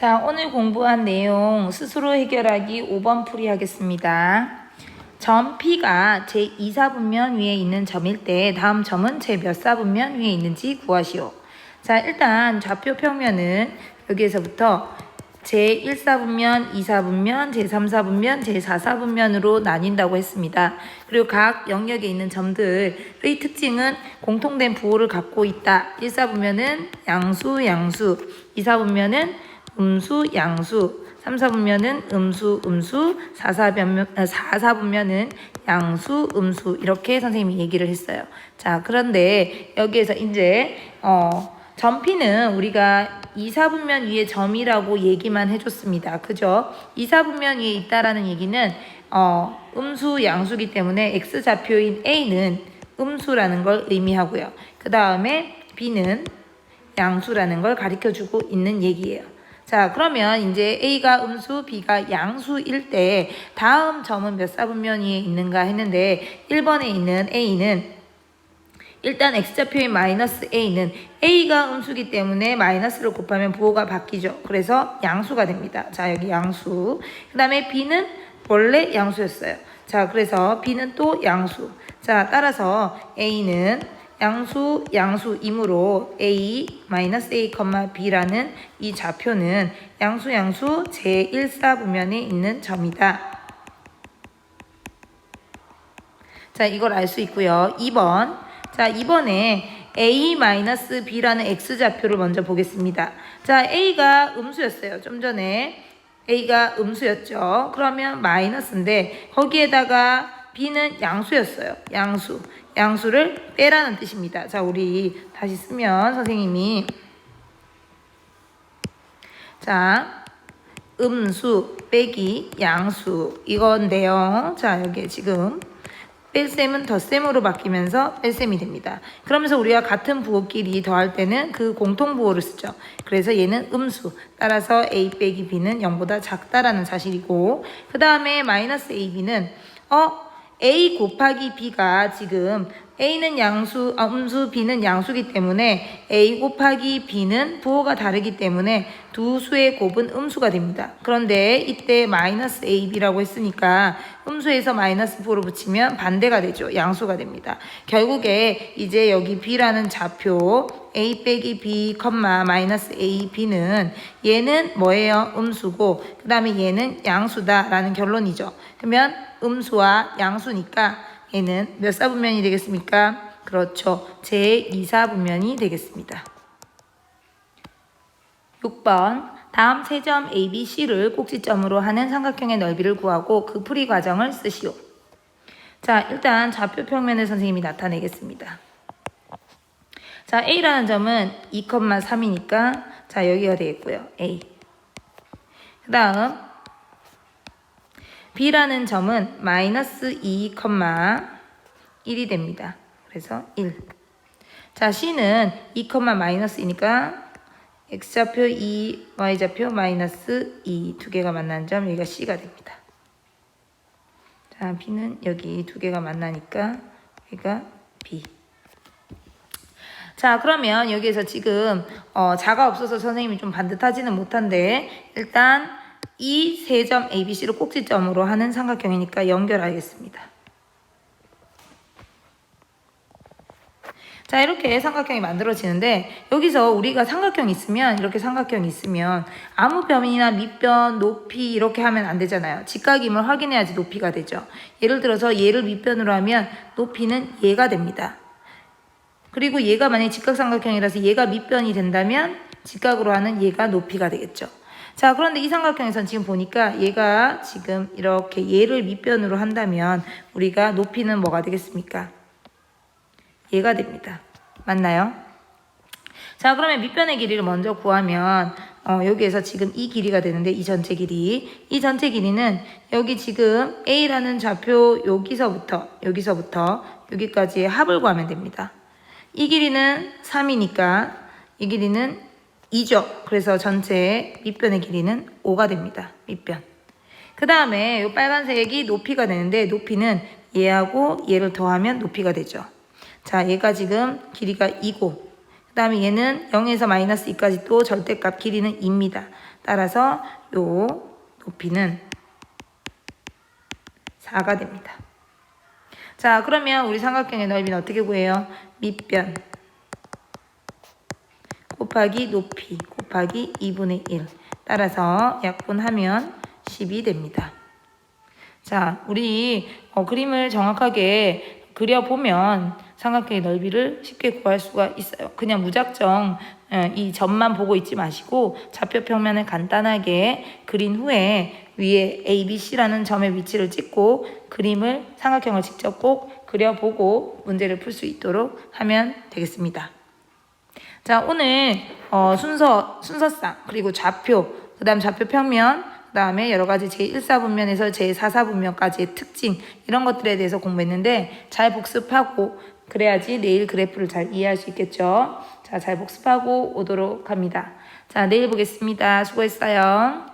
자, 오늘 공부한 내용 스스로 해결하기 5번 풀이 하겠습니다. 점 P가 제 2사분면 위에 있는 점일 때 다음 점은 제 몇 사분면 위에 있는지 구하시오. 자, 일단 좌표 평면은 여기에서부터 제 1사분면, 2사분면, 제 3사분면, 제 4사분면으로 나뉜다고 했습니다. 그리고 각 영역에 있는 점들의 특징은 공통된 부호를 갖고 있다. 1사분면은 양수, 양수, 2사분면은 음수, 양수, 3사분면은 음수, 음수, 4사분면, 4사분면은 양수, 음수 이렇게 선생님이 얘기를 했어요. 자, 그런데 여기에서 이제 어 점피는 우리가 2사분면 위에 점이라고 얘기만 해줬습니다. 그죠? 2사분면 위에 있다라는 얘기는 어, 음수, 양수기 때문에 x좌표인 a는 음수라는 걸 의미하고요. 그 다음에 b는 양수라는 걸 가리켜주고 있는 얘기예요. 자, 그러면 이제 A가 음수, B가 양수일 때 다음 점은 몇 사분면 위에 있는가 했는데 1번에 있는 A는 일단 x좌표인 마이너스 a는 a가 음수기 때문에 마이너스를 곱하면 부호가 바뀌죠. 그래서 양수가 됩니다. 자 여기 양수. 그 다음에 b는 원래 양수였어요. 자 그래서 b는 또 양수. 자 따라서 a는 양수 양수이므로 a 마이너스 a, b라는 이 좌표는 양수 양수 제1사 분면에 있는 점이다. 자 이걸 알 수 있고요. 2번. 자, 이번에 A-B라는 X좌표를 먼저 보겠습니다. 자, A가 음수였어요. 좀 전에 A가 음수였죠. 그러면 마이너스인데 거기에다가 B는 양수였어요. 양수. 양수를 빼라는 뜻입니다. 자, 우리 다시 쓰면 선생님이 자, 음수 빼기 양수 이건데요. 자, 여기 지금 뺄셈은 덧셈으로 바뀌면서 뺄셈이 됩니다. 그러면서 우리가 같은 부호끼리 더할 때는 그 공통 부호를 쓰죠. 그래서 얘는 음수. 따라서 a 빼기 b는 0보다 작다라는 사실이고 그 다음에 마이너스 ab는 어 a 곱하기 b가 지금 a는 양수, 아, 음수, b는 양수기 때문에 a 곱하기 b는 부호가 다르기 때문에 두 수의 곱은 음수가 됩니다. 그런데 이때 마이너스 ab라고 했으니까 음수에서 마이너스 부호를 붙이면 반대가 되죠. 양수가 됩니다. 결국에 이제 여기 b라는 좌표 a 빼기 b, 마이너스 a, b는 얘는 뭐예요? 음수고 그 다음에 얘는 양수다라는 결론이죠. 그러면 음수와 양수니까 얘는 몇 사분면이 되겠습니까? 그렇죠. 제2사분면이 되겠습니다. 6번 다음 세 점 A, B, C를 꼭지점으로 하는 삼각형의 넓이를 구하고 그 풀이 과정을 쓰시오. 자, 일단 좌표 평면을 선생님이 나타내겠습니다. 자, A라는 점은 2,3이니까 자, 여기가 되겠고요. A. 그 다음 B라는 점은 마이너스 2,1이 됩니다. 그래서 1. 자, C는 2, 마이너스이니까 X좌표 2, Y좌표 마이너스 2 두 개가 만난 점 여기가 C가 됩니다. 자, B는 여기 두 개가 만나니까 여기가 B. 자, 그러면 여기에서 지금 어, 자가 없어서 선생님이 좀 반듯하지는 못한데 일단 이 세 점 ABC를 꼭지점으로 하는 삼각형이니까 연결하겠습니다. 자, 이렇게 삼각형이 만들어지는데 여기서 우리가 삼각형이 있으면 이렇게 삼각형이 있으면 아무 변이나 밑변, 높이 이렇게 하면 안 되잖아요. 직각임을 확인해야지 높이가 되죠. 예를 들어서 얘를 밑변으로 하면 높이는 얘가 됩니다. 그리고 얘가 만약에 직각삼각형이라서 얘가 밑변이 된다면 직각으로 하는 얘가 높이가 되겠죠. 자, 그런데 이 삼각형에선 지금 보니까 얘가 지금 이렇게 얘를 밑변으로 한다면 우리가 높이는 뭐가 되겠습니까? 얘가 됩니다. 맞나요? 자, 그러면 밑변의 길이를 먼저 구하면 어, 여기에서 지금 이 길이가 되는데 이 전체 길이 이 전체 길이는 여기 지금 A라는 좌표 여기서부터 여기서부터 여기까지의 합을 구하면 됩니다. 이 길이는 3이니까 이 길이는 2죠. 그래서 전체 밑변의 길이는 5가 됩니다. 밑변. 그 다음에 이 빨간색이 높이가 되는데 높이는 얘하고 얘를 더하면 높이가 되죠. 자, 얘가 지금 길이가 2고 그 다음에 얘는 0에서 마이너스 2까지 또 절대값 길이는 2입니다. 따라서 요 높이는 4가 됩니다. 자, 그러면 우리 삼각형의 넓이는 어떻게 구해요? 밑변 곱하기 높이 곱하기 2분의 1 따라서 약분하면 10이 됩니다. 자, 우리 어, 그림을 정확하게 그려보면 삼각형의 넓이를 쉽게 구할 수가 있어요. 그냥 무작정 어, 이 점만 보고 있지 마시고 좌표 평면을 간단하게 그린 후에 위에 A, B, C라는 점의 위치를 찍고 그림을 삼각형을 직접 꼭 그려보고 문제를 풀 수 있도록 하면 되겠습니다. 자, 오늘 어, 순서, 순서상, 그리고 좌표, 그 다음 좌표 평면, 그 다음에 여러 가지 제1사분면에서 제4사분면까지의 특징, 이런 것들에 대해서 공부했는데 잘 복습하고 그래야지 내일 그래프를 잘 이해할 수 있겠죠. 자, 잘 복습하고 오도록 합니다. 자, 내일 보겠습니다. 수고했어요.